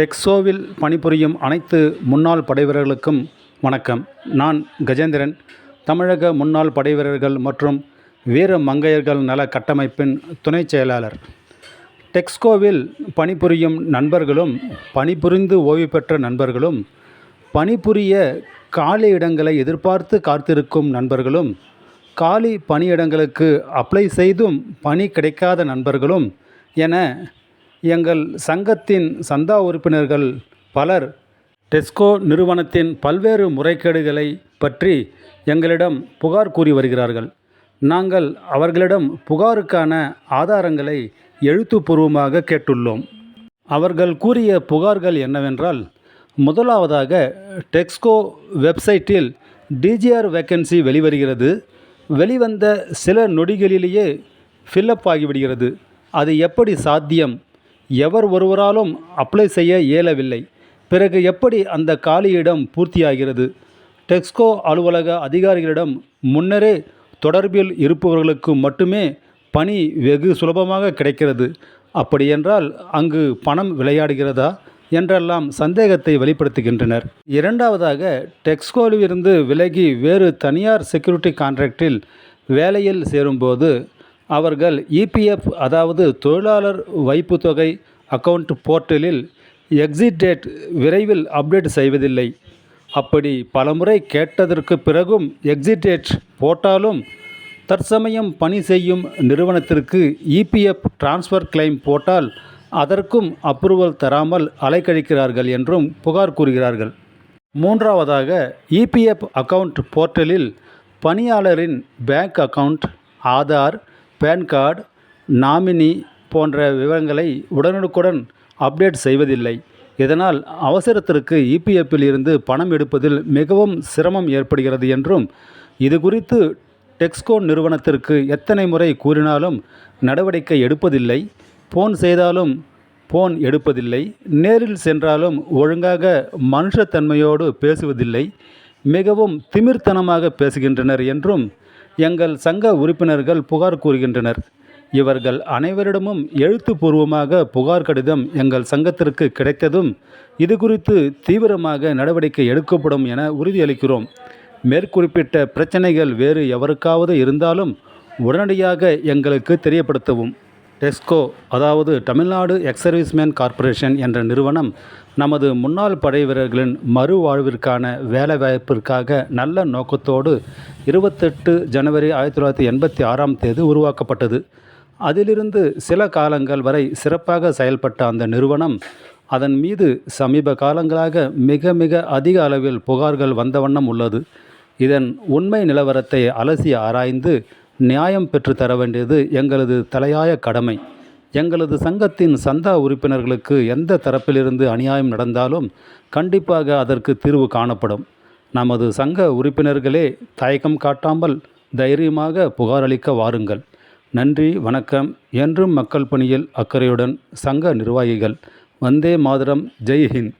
டெக்ஸோவில் பணிபுரியும் அனைத்து முன்னாள் படைவீரர்களுக்கும் வணக்கம். நான் கஜேந்திரன். தமிழக முன்னாள் படைவீரர்கள் மற்றும் வீர மங்கையர்கள் நல கட்டமைப்பின் துணைச் செயலாளர். டெக்ஸ்கோவில் பணிபுரியும் நண்பர்களும் பணிபுரிந்து ஓய்வு பெற்ற நண்பர்களும் பணிபுரிய காலி இடங்களை எதிர்பார்த்து காத்திருக்கும் நண்பர்களும் காலி பணியிடங்களுக்கு அப்ளை செய்தும் பணி கிடைக்காத நண்பர்களும் என எங்கள் சங்கத்தின் சந்தா உறுப்பினர்கள் பலர் டெஸ்கோ நிறுவனத்தின் பல்வேறு முறைகேடுகளை பற்றி எங்களிடம் புகார் கூறி வருகிறார்கள். நாங்கள் அவர்களிடம் புகாருக்கான ஆதாரங்களை எழுத்துப்பூர்வமாக கேட்டுள்ளோம். அவர்கள் கூறிய புகார்கள் என்னவென்றால் முதலாவதாக டெக்ஸ்கோ வெப்சைட்டில் டிஜிஆர் வேக்கன்சி வெளிவருகிறது. வெளிவந்த சில நொடிகளிலேயே ஃபில்லப் ஆகிவிடுகிறது. அது எப்படி சாத்தியம்? எவர் ஒருவராலும் அப்ளை செய்ய இயலவில்லை. பிறகு எப்படி அந்த காலியிடம் பூர்த்தியாகிறது? டெக்ஸ்கோ அலுவலக அதிகாரிகளிடம் முன்னரே தொடர்பில் இருப்பவர்களுக்கு மட்டுமே பணி வெகு சுலபமாக கிடைக்கிறது. அப்படியென்றால் அங்கு பணம் விளையாடுகிறதா? என்றெல்லாம் சந்தேகத்தை வெளிப்படுத்துகின்றனர். இரண்டாவதாக டெக்ஸ்கோவிலிருந்து விலகி வேறு தனியார் செக்யூரிட்டி கான்ட்ராக்டில் வேலையில் சேரும்போது அவர்கள் இபிஎஃப் அதாவது தொழிலாளர் வைப்பு தொகை அக்கவுண்ட் போர்ட்டலில் எக்ஸிட் டேட் விரைவில் அப்டேட் செய்வதில்லை. அப்படி பலமுறை கேட்டதற்கு பிறகும் எக்ஸிட் டேட் போட்டாலும் தற்சமயம் பணி செய்யும் நிறுவனத்திற்கு இபிஎஃப் டிரான்ஸ்ஃபர் கிளைம் போட்டால் அதற்கும் அப்ரூவல் தராமல் அலைக்கழிக்கிறார்கள் என்றும் புகார் கூறுகிறார்கள். மூன்றாவதாக இபிஎஃப் அக்கவுண்ட் போர்ட்டலில் பணியாளரின் bank account Aadhaar PAN card nominee போன்ற விவரங்களை உடனுக்குடன் அப்டேட் செய்வதில்லை. இதனால் அவசரத்திற்கு இபிஎஃப்பில் இருந்து பணம் எடுப்பதில் மிகவும் சிரமம் ஏற்படுகிறது என்றும் இது குறித்து டெக்ஸ்கோ நிறுவனத்திற்கு எத்தனை முறை கூறினாலும் நடவடிக்கை எடுப்பதில்லை. ஃபோன் செய்தாலும் ஃபோன் எடுப்பதில்லை. நேரில் சென்றாலும் ஒழுங்காக மனுஷத்தன்மையோடு பேசுவதில்லை. மிகவும் திமிர்த்தனமாக பேசுகின்றனர் என்றும் எங்கள் சங்க உறுப்பினர்கள் புகார் கூறுகின்றனர். இவர்கள் அனைவரிடமும் எழுத்துப்பூர்வமாக புகார் கடிதம் எங்கள் சங்கத்திற்கு கிடைத்ததும் இது குறித்து தீவிரமாக நடவடிக்கை எடுக்கப்படும் என உறுதியளிக்கிறோம். மேற்குறிப்பிட்ட பிரச்சனைகள் வேறு எவருக்காவது இருந்தாலும் உடனடியாக எங்களுக்கு தெரியப்படுத்தவும். டெஸ்கோ அதாவது தமிழ்நாடு எக்ஸர்வீஸ்மேன் கார்ப்பரேஷன் என்ற நிறுவனம் நமது முன்னாள் படை வீரர்களின் மறுவாழ்விற்கான வேலைவாய்ப்பிற்காக நல்ல நோக்கத்தோடு இருபத்தெட்டு ஜனவரி ஆயிரத்தி தொள்ளாயிரத்தி எண்பத்தி ஆறாம் தேதி உருவாக்கப்பட்டது. அதிலிருந்து சில காலங்கள் வரை சிறப்பாக செயல்பட்ட அந்த நிறுவனம் அதன் மீது சமீப காலங்களாக மிக மிக அதிக அளவில் புகார்கள் வந்த வண்ணம் உள்ளது. இதன் உண்மை நிலவரத்தை அலசி ஆராய்ந்து நியாயம் பெற்று தர வேண்டியது எங்களது தலையாய கடமை. எங்களது சங்கத்தின் சந்தா உறுப்பினர்களுக்கு எந்த தரப்பிலிருந்து அநியாயம் நடந்தாலும் கண்டிப்பாக அதற்கு தீர்வு காணப்படும். நமது சங்க உறுப்பினர்களே தயக்கம் காட்டாமல் தைரியமாக புகாரளிக்க வாருங்கள். நன்றி வணக்கம் என்றும் மக்கள் பணியில் அக்கறையுடன் சங்க நிர்வாகிகள். வந்தே மாதரம் ஜெய் ஹிந்த்.